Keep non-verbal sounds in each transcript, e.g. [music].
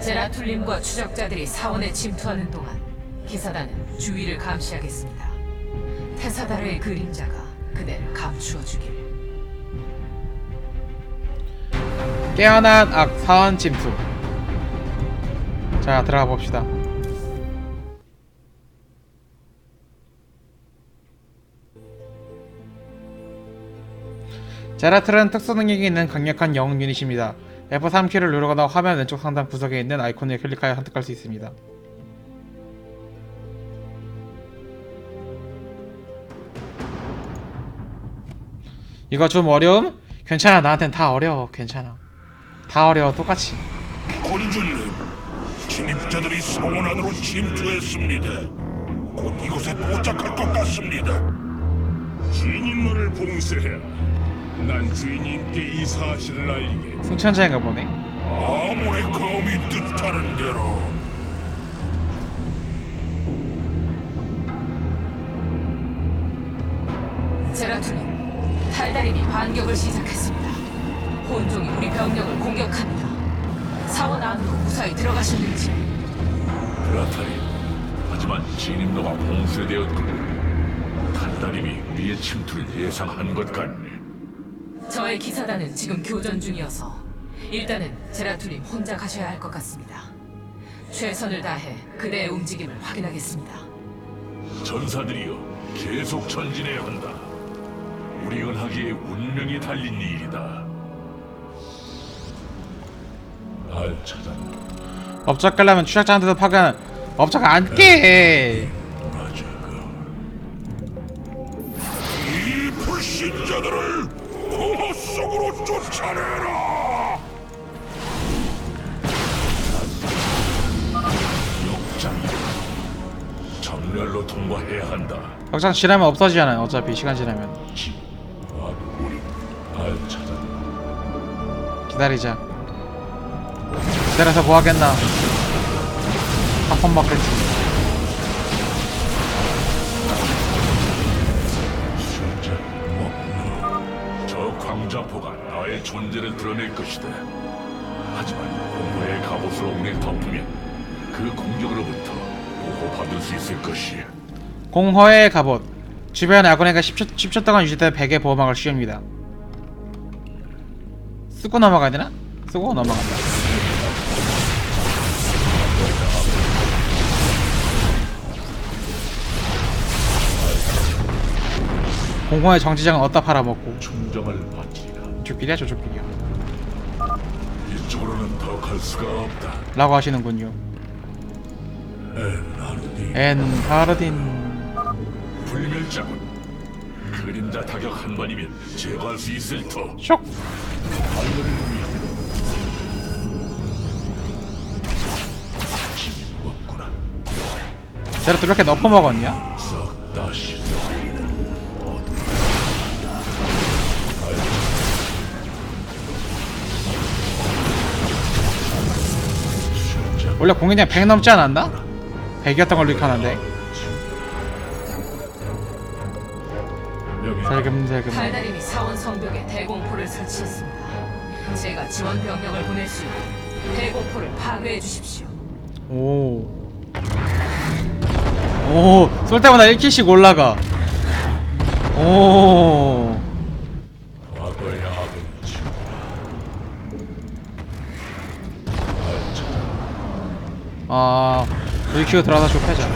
제라툴림과 추적자들이 사원에 침투하는 동안 기사단은 주위를 감시하겠습니다. 테사다르의 그림자가 그대를 감추어 주길. 깨어난 악 사원 침투 자 들어가 봅시다 제라틀은 특수 능력이 있는 강력한 영웅 유닛입니다 F3키를 누르거나 화면 왼쪽 상단 구석에 있는 아이콘을 클릭하여 선택할 수 있습니다 이거 좀 어려움? 괜찮아 나한텐 다 어려워 괜찮아 다 어려워 똑같이 군주님, 침입자들이 성원 안으로 침투했습니다. 곧 이곳에 도착할 것 같습니다. 주인님을 봉쇄해라. 난 주인님께 이 사실을 알리게. 승천자인가 보네 아몬의 검이 뜻하는 대로 제라툴림, 탈다림이 반격을 시작했습니다. 혼종이 우리 병력을 공격합니다. 사원 안으로 무사히 들어가셨는지 그렇다니. 하지만 진입로가 봉쇄되었고 탈다림이 우리의 침투를 예상한 것 같네. 저의 기사단은 지금 교전 중이어서 일단은 제라툴림 혼자 가셔야 할 것 같습니다. 최선을 다해 그대의 움직임을 확인하겠습니다. 전사들이여, 계속 전진해야 한다. 우리 은하계의 운명이 달린 일이다. 날 찾아 업적 깔려면 추적자한테도 파견 업적 안 깨 쫓아내라. 역장. 정렬로 통과해야 한다. 역장 지나면 없어지잖아요 어차피 시간 지나면 아, 우리 날 찾아. 기다리자 기다려서 뭐 하겠나 한번 먹겠지 나의 존재를 드러낼 것이다. 하지만 공허의 갑옷으로 우리를 덮으면 그 공격으로부터 보호받을 수 있을 것이야. 공허의 갑옷 주변 아군에게 10초, 10초 동안 유지된 베개 보호막을 씌웁니다 쓰고 넘어가야 되나? 쓰고 넘어간다 공허의 정지장은 어디다 팔아먹고 충정을 바치리 라. 이쪽길이야 저쪽길이야 이쪽으로는 더 갈 수가 없다. 라고 하시는군요 엔 하르딘 불멸자군. 그림자 타격 한 번이면 제거할 수 있을 터. 쇽 하늘을 위해 힘이 없구나. 쟤를 또 이렇게 엎어먹었냐? 원래 공인량 100 넘지 않았나? 100이었던 걸로 기억하는데 살금살금 달달임이 사원 성벽에 대공포를 설치했습니다. 제가 지원 병력을 보낼 수 있게 대공포를 파괴해 주십시오. 오. 오, 쏠 때마다 1킬씩 올라가. 오. 아, 물키고 들어가서 좁혀자.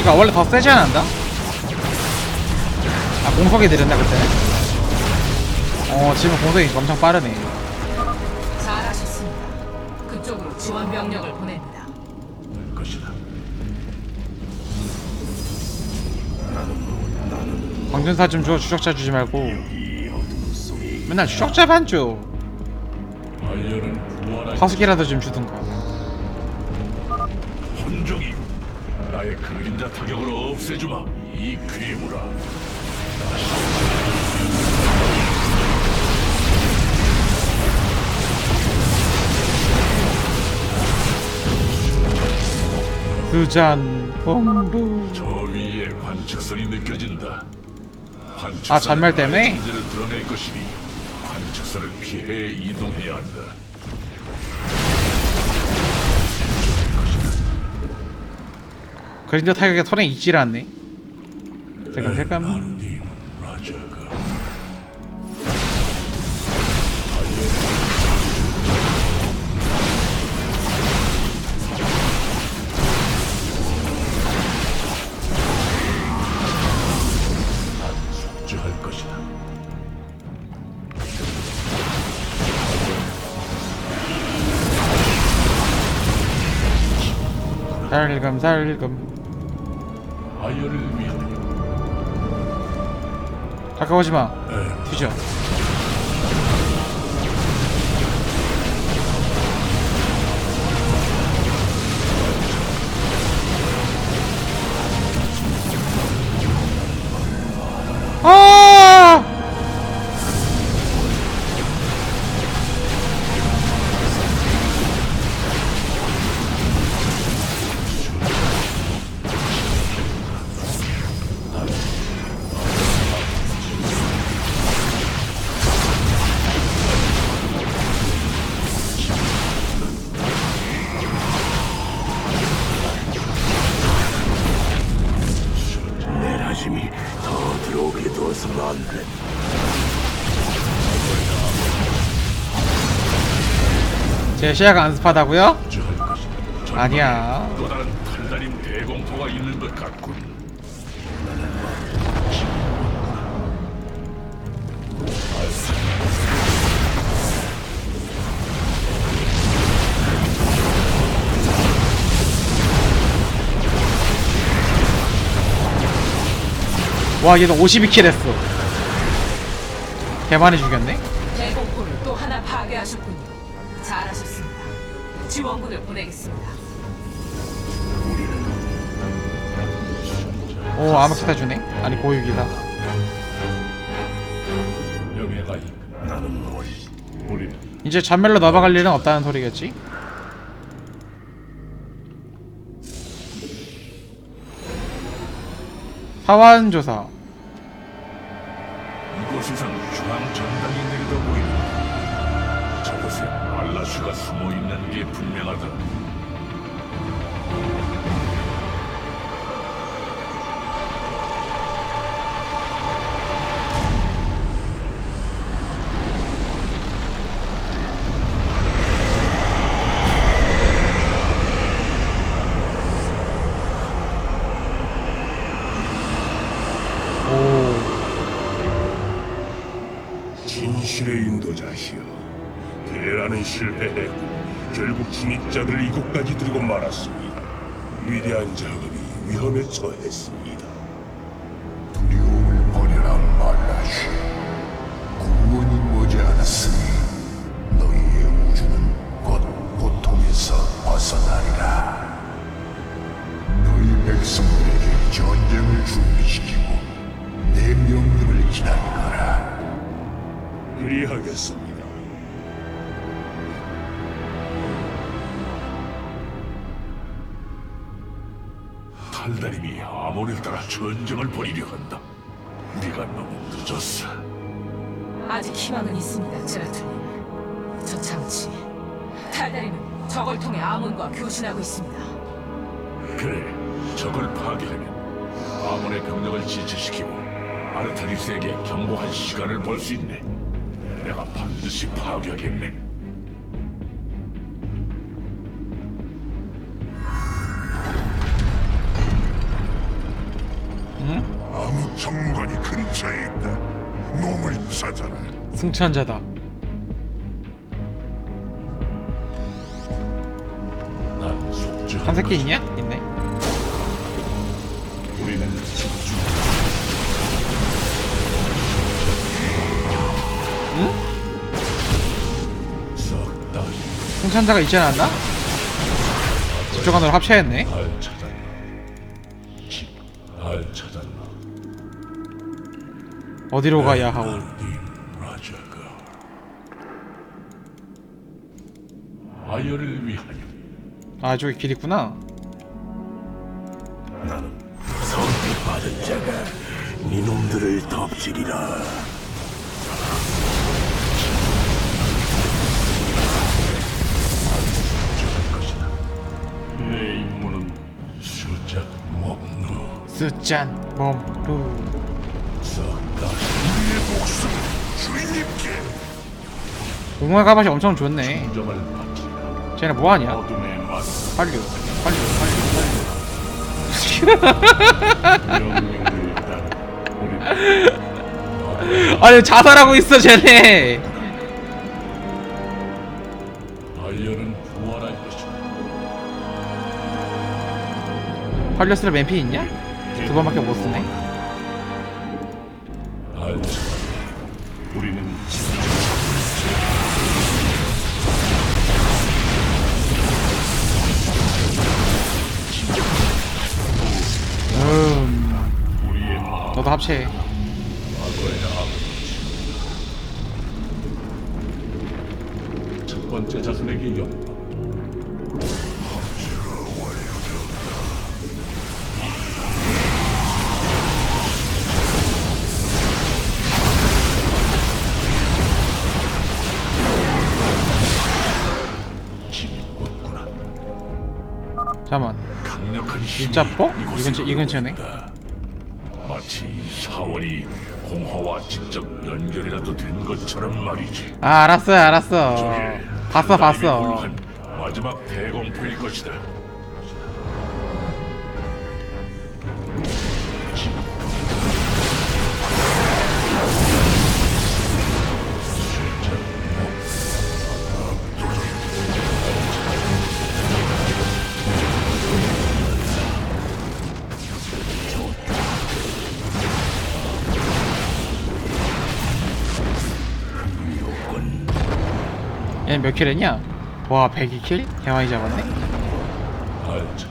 이거 원래 더 세지 않았나? 아, 공속이 느렸나, 그때? 어, 지금 공속이 엄청 빠르네. 잘하셨습니다. 그쪽으로 지원 병력을. 것이다. 광전사 좀 줘, 추적자 주지 말고. 맨날 추적자만 줘. 화수기라도 좀 주든가. 혼종이 나의 그림자 타격으로 없애주마. 이 괴물아. 수잔 본부 저 위에 관측선이 느껴진다. 관측선의 아, 잔멸 때문에? 존재를 드러낼 것이니 관측선을 피해 이동해야 한다. 그린저 타격에 손에 있질 않네 잠깐 잠깐 님 라자가 살금 살금. 아이어를 위하여. 가까워지마. 뒤져 제 시야가 안 습하다고요? 숙제할 것이다. 아니야 또 다른 탈다림 대공포가 있는 것 같군. 와 얘는 52킬 했어 개 많이 죽였네 대공포를 또 하나. 잘하셨습니다. 지원군을 보내겠습니다. 오 아무렇다 주네 아니 고육이다 명예가 있 나는 너희 우리는 이제 잔멸로 넘어갈 일은 없다는 소리겠지? 사원 조사 이곳에선 알라슈가 숨어 있는 게 분명하다. 말았습니다. 위대한 작업이 위험에 처했습니다. 두려움을 버려라 말라시 구원이 머지않았으니 너희의 우주는 곧 고통에서 벗어나리라. 너희 백성들에게 전쟁을 준비시키고 내 명령을 기다리거라. 그리하겠습니다 따라 전쟁을 벌이려 한다. 네가 너무 늦었어. 아직 희망은 있습니다, 제라툴님. 저 장치. 탈다리는 저걸 통해 아몬과 교신하고 있습니다. 그래, 적을 파괴하면 아몬의 병력을 지체시키고 아르타리스에게 경고한 시간을 벌 수 있네. 내가 반드시 파괴하겠네. 정관이 근처에 있다 놈을 찾아라 승천자다 난 속죄한 한 새끼. 있냐? 있네 우리는 집중. 응? 썩다 승천자가 있지 않았나? 집중관으로 합체했네 어디로 가야 하오? 아이어를 위하여. 아 저기 길 있구나. 나는 선택받은 자가 니놈들을 덮치리라. 내 임무는 숫자 먹노 쓰짠 몸루 공허의 가밭이 엄청 좋네. 쟤네 뭐하냐? 빨리 빨리 빨리 빨리 아니 자살하고 있어 쟤네. 팔려스를 맨피 있냐? 두 번밖에 못 쓰네. 우리는 너도 합체해 첫 번째 자손에게 잠깐만 강력한 힘이. 흐르고 있다. 사월이 공허와 직접 연결이라도 된 것처럼 말이지. 아 알았어요 알았어 봤어 봤어 마지막 대공포일 것이다. 얘는 몇킬 했냐? 와 102킬? 개많이 잡았네 알자.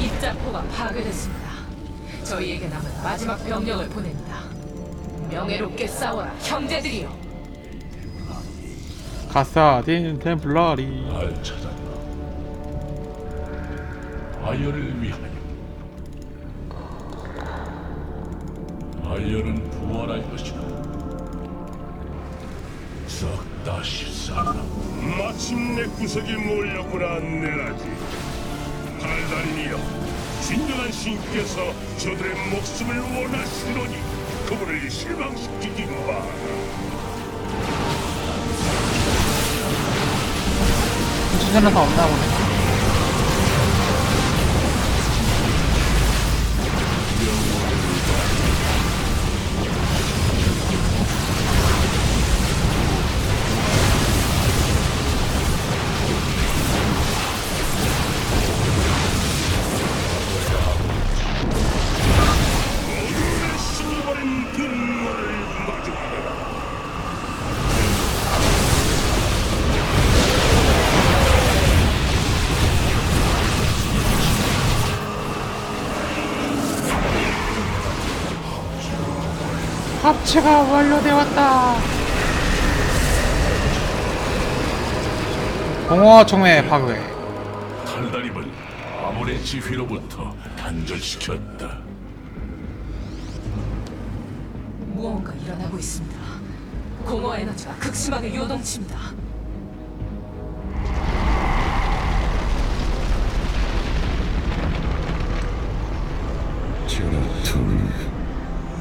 입자포가 파괴됐습니다. 저희에게 남은 마지막 병력을 보낸다. 명예롭게 싸워라, 형제들이여. 가사딘 템플러리 알. 아이언을 위하여. 아이언은 부활할 것이다. 싹 다시 살아. 마침내 구석이 몰렸구나 내라지 달달이여 진정한 신께서 저들의 목숨을 원하시노니 그분을 실망시키지 마라 신전에서 없나 보네 숨 합체가 완료되었다 공허 총회 파괴 달달임을 아몬의 지휘로부터 단절시켰다. 무언가 일어나고 있습니다. 공허 에너지가 극심하게 요동칩니다. 제라툴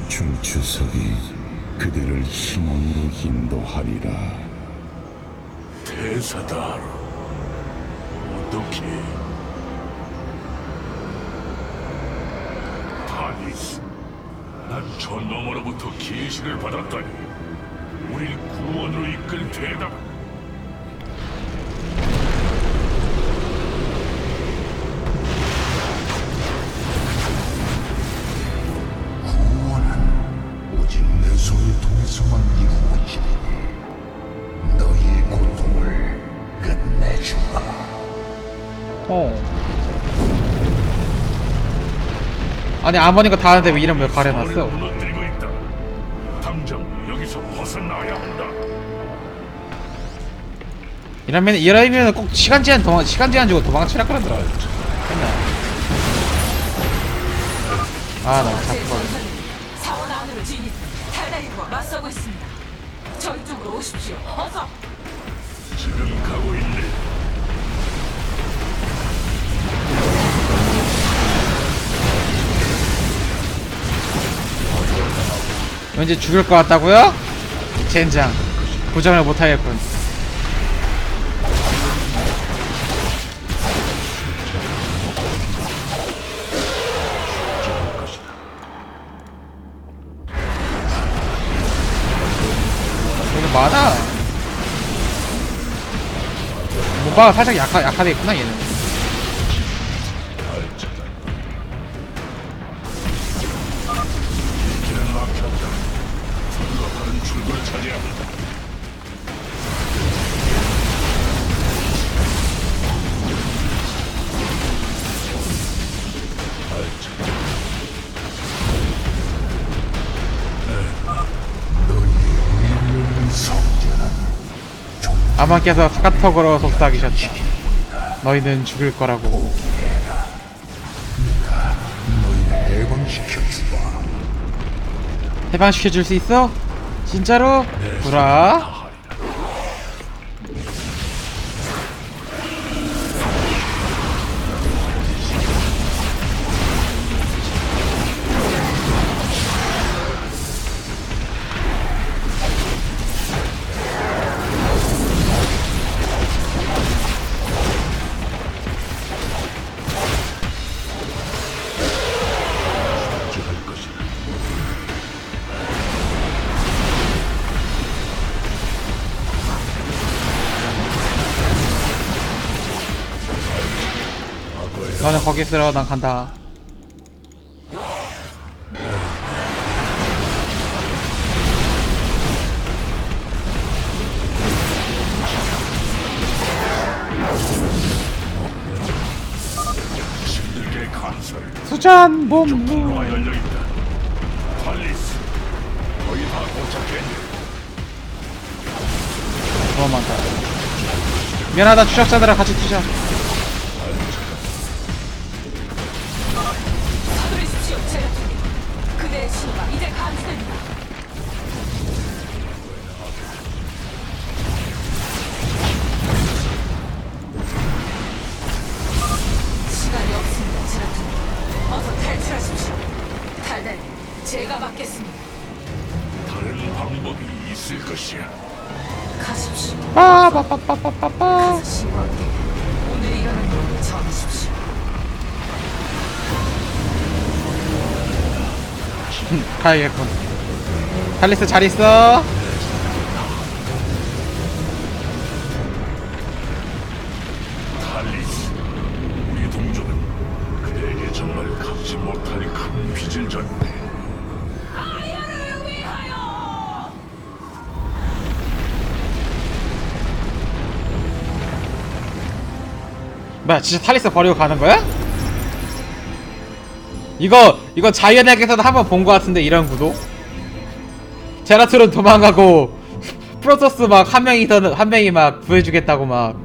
중추석이 그대를 희망으로 인도하리라 대사다. 어떻게? 타니스, 난저 너머로부터 계시를 받았다니. 우릴 구원으로 이끌 대답. 통해서만 이루어지니 너희의 고통을 끝내주마 어. 아니 아머니가 다 하는데 왜 이름 왜 가려놨어? 무너뜨리고 있다. 당장 여기서 벗어나야 한다. 이러면 이러면 꼭 시간 제한 도망 시간 제한 주고 도망치라 그러더라. 맨날. 아 너무 제 자꾸 오십시오. 어서. 지금 가고 있네. 왠지 죽을 것 같다고요? 젠장 고정을 못하겠군. 모바가 살짝 약하, 약하돼 있구나 얘는. 아마께서 카톡으로 속삭이셨다. 너희는 죽을 거라고. 해방시켜줄 수 있어? 진짜로? 구라. 너는 거기 있으러 난 간다. 수잔 몸무. 너무 많다. 미안하다 추적자들아 같이 뛰자. 일을 전하십시오. 가야겠군. 탈리스 잘 있어. 뭐야 진짜 탈리스 버리고 가는 거야? 이거 이거 자이언에게서도 한번본거 같은데 이런 구도? 제라툴은 도망가고 [laughs] 프로토스 막 한 명이 더한 명이 막 구해주겠다고 막